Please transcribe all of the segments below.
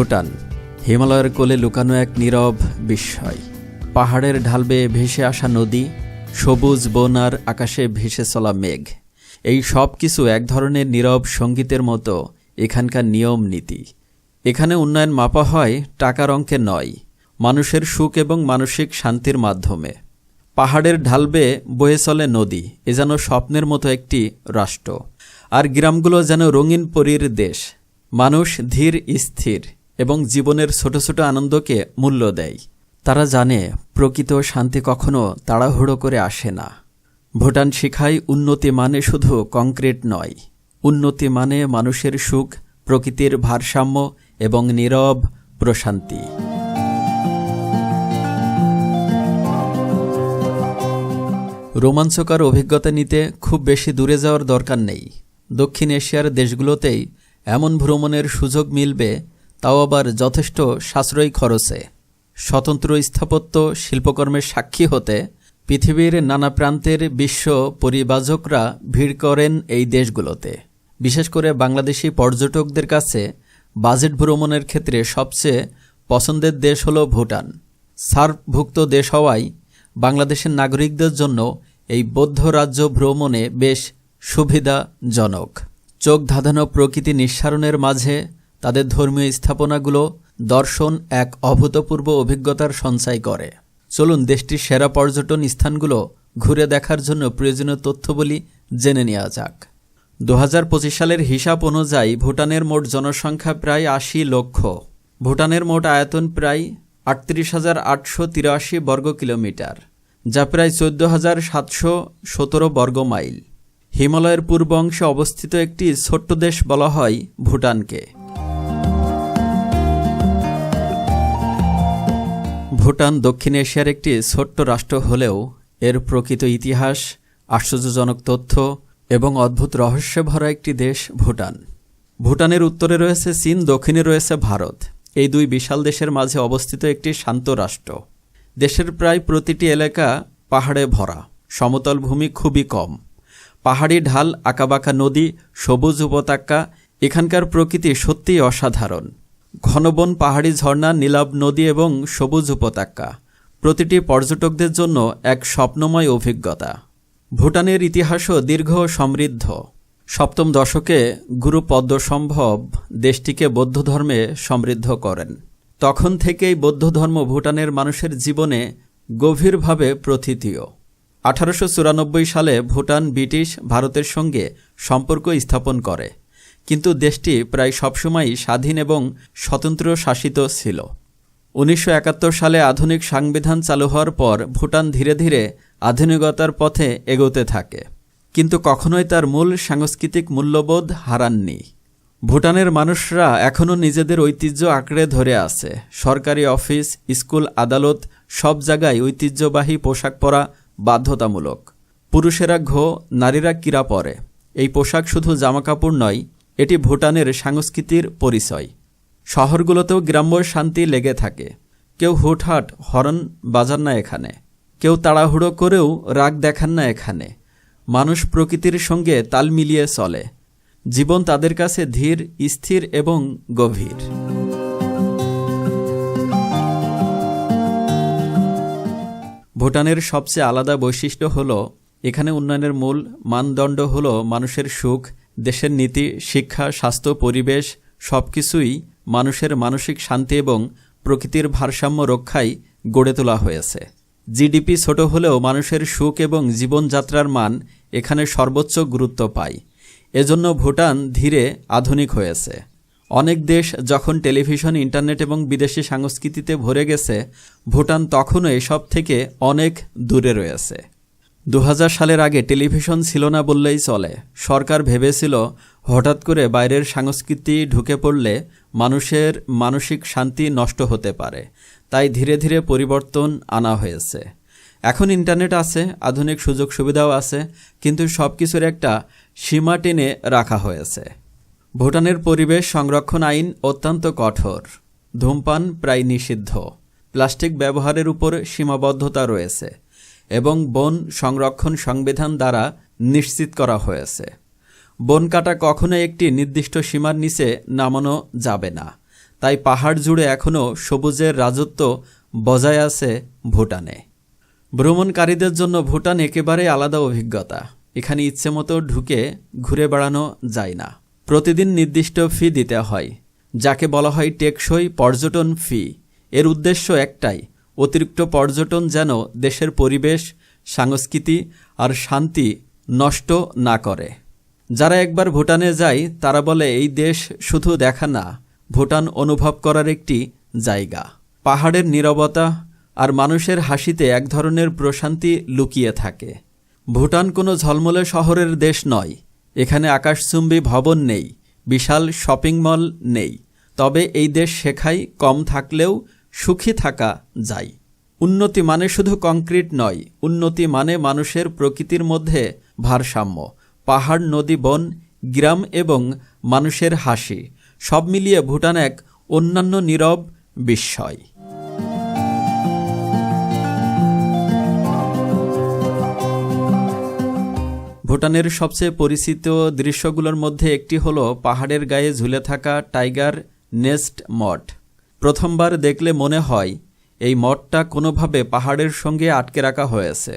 ভুটান, হিমালয়ের কোলে লুকানো এক নীরব বিস্ময়। পাহাড়ের ঢাল বেয়ে ভেসে আসা নদী, সবুজ বন আর আকাশে ভেসে চলা মেঘ। এই সব কিছু এক ধরনের নীরব সঙ্গীতের মতো এখানকার নিয়ম নীতি। এখানে উন্নয়ন মাপা হয় টাকার অঙ্কে নয়, মানুষের সুখ এবং মানসিক শান্তির মাধ্যমে। পাহাড়ের ঢাল বেয়ে বয়ে চলে নদী, এ যেন স্বপ্নের মতো একটি রাষ্ট্র। আর গ্রামগুলো যেন রঙিন পরীর দেশ। মানুষ ধীর, স্থির। এবং জীবনের ছোট ছোট আনন্দকে মূল্য দেয়। তারা জানে, প্রকৃত শান্তি কখনো তাড়াহুড়ো করে আসে না। ভুটান শিখায়, উন্নতি মানে শুধু কংক্রিট নয়। উন্নতি মানে মানুষের সুখ, প্রকৃতির ভারসাম্য এবং নীরব প্রশান্তি। রোমাঞ্চকর অভিজ্ঞতা নিতে খুব বেশি দূরে যাওয়ার দরকার নেই। দক্ষিণ এশিয়ার দেশগুলোতেই এমন ভ্রমণের সুযোগ মিলবে তাও আবার যথেষ্ট সাশ্রয়ী খরচে। স্বতন্ত্র স্থাপত্য শিল্পকর্মের সাক্ষী হতে পৃথিবীর নানা প্রান্তের বিশ্ব পরিবাজকরা ভিড় করেন এই দেশগুলোতে। বিশেষ করে বাংলাদেশি পর্যটকদের কাছে বাজেট ভ্রমণের ক্ষেত্রে সবচেয়ে পছন্দের দেশ হল ভুটান। সার্কভুক্ত দেশ হওয়ায় বাংলাদেশের নাগরিকদের জন্য এই বৌদ্ধ রাজ্য ভ্রমণে বেশ সুবিধাজনক। চোখ ধাঁধানো প্রকৃতি নিঃসারণের মাঝে তাদের ধর্মীয় স্থাপনাগুলো দর্শন এক অভূতপূর্ব অভিজ্ঞতার সঞ্চয় করে। চলুন দেশটির সেরা পর্যটন স্থানগুলো ঘুরে দেখার জন্য প্রয়োজনীয় তথ্যবলি জেনে নেওয়া যাক। দু হাজার পঁচিশ সালের হিসাব অনুযায়ী ভুটানের মোট জনসংখ্যা প্রায় আশি লক্ষ। ভুটানের মোট আয়তন প্রায় আটত্রিশ হাজার আটশো তিরাশি বর্গ কিলোমিটার, যা প্রায় চোদ্দ হাজার সাতশো সতেরো বর্গ মাইল। হিমালয়ের পূর্ব অংশে অবস্থিত একটি ছোট্ট দেশ বলা হয় ভুটানকে। ভুটান, দক্ষিণ এশিয়ার একটি ছোট্ট রাষ্ট্র হলেও এর প্রকৃত ইতিহাস, আশ্চর্যজনক তথ্য এবং অদ্ভুত রহস্যে ভরা একটি দেশ ভুটান। ভুটানের উত্তরে রয়েছে চীন, দক্ষিণে রয়েছে ভারত। এই দুই বিশাল দেশের মাঝে অবস্থিত একটি শান্ত রাষ্ট্র। দেশের প্রায় প্রতিটি এলাকা পাহাড়ে ভরা। সমতল ভূমি খুবই কম। পাহাড়ি ঢাল, আঁকাবাঁকা নদী, সবুজ উপত্যকা, এখানকার প্রকৃতি সত্যিই অসাধারণ। ঘনবন, পাহাড়ি ঝর্ণা, নীলাভ নদী এবং সবুজ উপত্যকা। প্রতিটি পর্যটকদের জন্য এক স্বপ্নময় অভিজ্ঞতা। ভুটানের ইতিহাসও দীর্ঘ সমৃদ্ধ। সপ্তম দশকে গুরু পদ্মসম্ভব দেশটিকে বৌদ্ধ ধর্মে সমৃদ্ধ করেন। তখন থেকেই বৌদ্ধ ধর্ম ভুটানের মানুষের জীবনে গভীরভাবে প্রথিতীয়। আঠারোশো চুরানব্বই সালে ভুটান ব্রিটিশ ভারতের সঙ্গে সম্পর্ক স্থাপন করে। কিন্তু দেশটি প্রায় সবসময়ই স্বাধীন এবং স্বতন্ত্র শাসিত ছিল। উনিশশো একাত্তর সালে আধুনিক সংবিধান চালু হওয়ার পর ভুটান ধীরে ধীরে আধুনিকতার পথে এগোতে থাকে। কিন্তু কখনোই তার মূল সাংস্কৃতিক মূল্যবোধ হারাননি। ভুটানের মানুষরা এখনও নিজেদের ঐতিহ্য আঁকড়ে ধরে আছে। সরকারি অফিস, স্কুল, আদালত সব জায়গায় ঐতিহ্যবাহী পোশাক পরা বাধ্যতামূলক। পুরুষেরা ঘো, নারীরা কিরা পরে। এই পোশাক শুধু জামাকাপড় নয় এটি ভুটানের সংস্কৃতির পরিচয়। শহরগুলোতেও গ্রাম্য শান্তি লেগে থাকে। কেউ হুটহাট হরন বাজার না এখানে। কেউ তাড়াহুড়ো করেও রাগ দেখান না এখানে। মানুষ প্রকৃতির সঙ্গে তাল মিলিয়ে চলে। জীবন তাদের কাছে ধীর, স্থির এবং গভীর। ভুটানের সবচেয়ে আলাদা বৈশিষ্ট্য হল, এখানে উন্নয়নের মূল মানদণ্ড হল মানুষের সুখ দেশের নীতি, শিক্ষা, স্বাস্থ্য, পরিবেশ সবকিছুই মানুষের মানসিক শান্তি এবং প্রকৃতির ভারসাম্য রক্ষায় গড়ে তোলা হয়েছে। জিডিপি ছোট হলেও মানুষের সুখ এবং জীবনযাত্রার মান এখানে সর্বোচ্চ গুরুত্ব পায়। এজন্য ভুটান ধীরে আধুনিক হয়েছে। অনেক দেশ যখন টেলিভিশন, ইন্টারনেট এবং বিদেশি সংস্কৃতিতে ভরে গেছে, ভুটান তখনও এসব থেকে অনেক দূরে রয়েছে। দু হাজার সালের আগে টেলিভিশন ছিল না বললেই চলে। সরকার ভেবেছিল হঠাৎ করে বাইরের সংস্কৃতি ঢুকে পড়লে মানুষের মানসিক শান্তি নষ্ট হতে পারে। তাই ধীরে ধীরে পরিবর্তন আনা হয়েছে। এখন ইন্টারনেট আছে, আধুনিক সুযোগ সুবিধাও আছে, কিন্তু সব কিছুর একটা সীমা টেনে রাখা হয়েছে। ভুটানের পরিবেশ সংরক্ষণ আইন অত্যন্ত কঠোর। ধূমপান প্রায় নিষিদ্ধ। প্লাস্টিক ব্যবহারের উপর সীমাবদ্ধতা রয়েছে। এবং বন সংরক্ষণ সংবিধান দ্বারা নিশ্চিত করা হয়েছে। বন কাটা কখনো একটি নির্দিষ্ট সীমার নিচে নামানো যাবে না। তাই পাহাড় জুড়ে এখনও সবুজের রাজত্ব বজায় আছে ভুটানে। ভ্রমণকারীদের জন্য ভুটান একেবারে আলাদা অভিজ্ঞতা। এখানে ইচ্ছেমতো ঢুকে ঘুরে বেড়ানো যায় না। প্রতিদিন নির্দিষ্ট ফি দিতে হয়, যাকে বলা হয় টেকসই পর্যটন ফি এর উদ্দেশ্য একটাই অতিরিক্ত পর্যটন যেন দেশের পরিবেশ, সংস্কৃতি আর শান্তি নষ্ট না করে। যারা একবার ভুটানে যায়, তারা বলে, এই দেশ শুধু দেখা না, ভুটান অনুভব করার একটি জায়গা। পাহাড়ের নীরবতা আর মানুষের হাসিতে এক ধরনের প্রশান্তি লুকিয়ে থাকে। ভুটান কোনো ঝলমলে শহরের দেশ নয়, এখানে আকাশচুম্বী ভবন নেই, বিশাল শপিং মল নেই। তবে এই দেশ শেখায় কম থাকলেও সুখী থাকা যায়। উন্নতি মানে শুধু কংক্রিট নয়, উন্নতি মানে মানুষের প্রকৃতির মধ্যে ভারসাম্য। পাহাড়, নদী, বন, গ্রাম এবং মানুষের হাসি, সব মিলিয়ে ভুটান এক অন্যান্য নীরব বিস্ময়। ভুটানের সবচেয়ে পরিচিত দৃশ্যগুলোর মধ্যে একটি হল পাহাড়ের গায়ে ঝুলে থাকা টাইগার নেস্ট মঠ। প্রথমবার দেখলে মনে হয়, এই মঠটা কোনোভাবে পাহাড়ের সঙ্গে আটকে রাখা হয়েছে।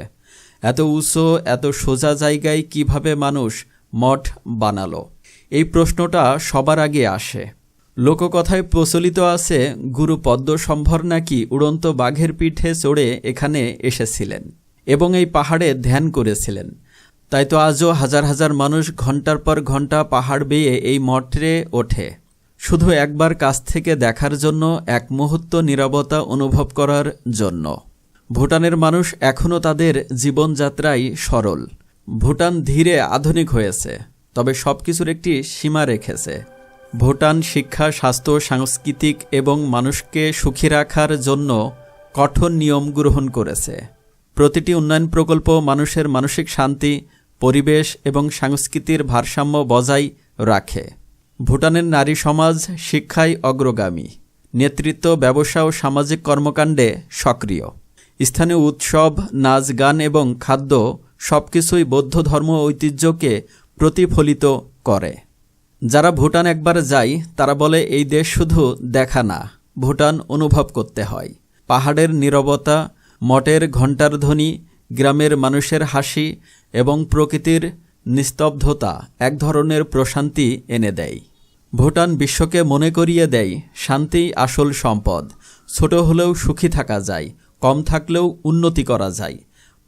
এত উঁচু, এত সোজা জায়গায় কীভাবে মানুষ মঠ বানালো? এই প্রশ্নটা সবার আগে আসে। লোককথায় প্রচলিত আছে, গুরু পদ্মসম্ভর নাকি উড়ন্ত বাঘের পিঠে চড়ে এখানে এসেছিলেন এবং এই পাহাড়ে ধ্যান করেছিলেন। তাই তো আজও হাজার হাজার মানুষ ঘণ্টার পর ঘণ্টা পাহাড় বেয়ে এই মঠে ওঠে। শুধু একবার কাছ থেকে দেখার জন্য এক মুহূর্ত নীরবতা অনুভব করার জন্য। ভুটানের মানুষ এখনও তাদের জীবনযাত্রায় সরল। ভুটান ধীরে আধুনিক হয়েছে, তবে সব কিছুর একটি সীমা রেখেছে। ভুটান শিক্ষা, স্বাস্থ্য, সাংস্কৃতিক এবং মানুষকে সুখী রাখার জন্য কঠোর নিয়ম গ্রহণ করেছে। প্রতিটি উন্নয়ন প্রকল্প মানুষের মানসিক শান্তি, পরিবেশ এবং সংস্কৃতির ভারসাম্য বজায় রাখে। ভুটানের নারী সমাজ শিক্ষায় অগ্রগামী। নেতৃত্ব, ব্যবসা ও সামাজিক কর্মকাণ্ডে সক্রিয়। স্থানীয় উৎসব, নাচ, গান এবং খাদ্য সবকিছুই বৌদ্ধ ধর্ম ঐতিহ্যকে প্রতিফলিত করে। যারা ভুটান একবার যায়, তারা বলে, এই দেশ শুধু দেখা না, ভুটান অনুভব করতে হয়। পাহাড়ের নীরবতা, মঠের ঘণ্টার ধ্বনি, গ্রামের মানুষের হাসি এবং প্রকৃতির নিস্তব্ধতা এক ধরনের প্রশান্তি এনে দেয়। ভুটান বিশ্বকে মনে করিয়ে দেয় শান্তি আসল সম্পদ। ছোট হলেও সুখী থাকা যায়, কম থাকলেও উন্নতি করা যায়।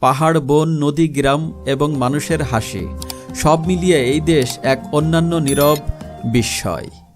পাহাড়, বন, নদী, গ্রাম এবং মানুষের হাসি, সব মিলিয়ে এই দেশ এক অন্যান্য নীরব বিস্ময়।